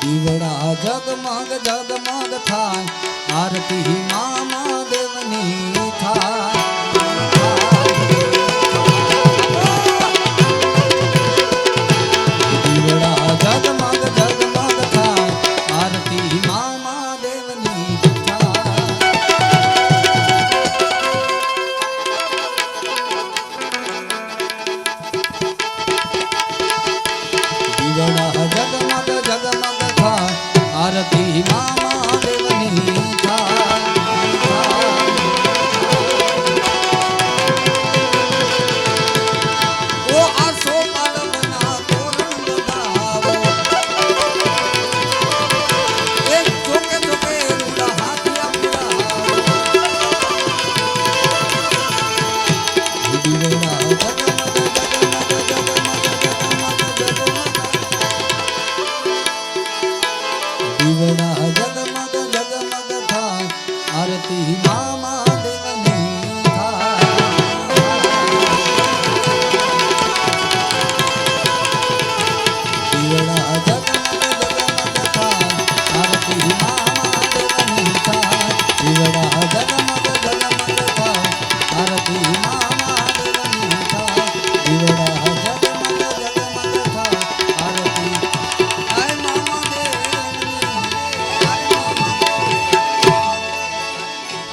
દીવડા જગમગ જગમગ થાય. આરતી મામા નથી મામા દેવની you.